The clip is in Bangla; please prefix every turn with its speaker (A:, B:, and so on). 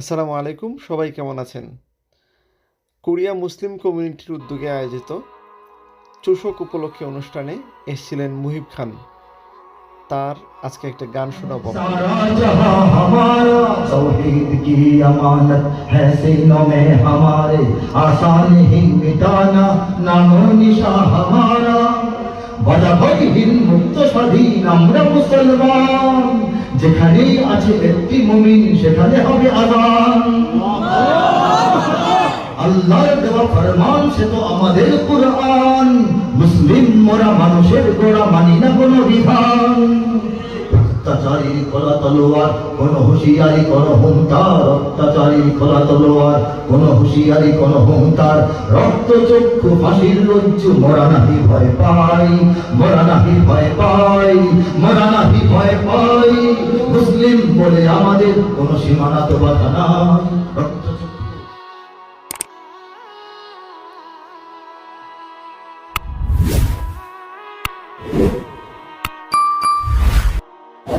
A: আসসালামু আলাইকুম, সবাই কেমন আছেন? কোরিয়া মুসলিম কমিউনিটির উদ্যোগে আয়োজিত চোষক উপলক্ষে অনুষ্ঠানে এসেছিলেন মুহিব খান। তার আজকে একটা গান শোনাব।
B: মুক্ত স্বাধীন, আমরা মুসলমান। যেখানেই আছে একটি মুমিন, সেখানে হবে আজান আল্লাহর দেওয়া ফরমান, সে তো আমাদের কুরআন। মুসলিম মোরা মানুষের গোড়া মানি না কোনো বিধান। অত্যাচারী খোলা তলোয়ার, কোন হুঁশিয়ারি, কোন হুঙ্কার অত্যাচারী তলোয়ার, কোন হুঁশিয়ারি, কোন হুঙ্কার রক্ত চক্ষু, ফাঁসির পাই মোরা নাহি ভয় পাই। মোরা নাহি ভয় পাই। মুসলিম বলে আমাদের কোন সীমানা তো বাধা নাই।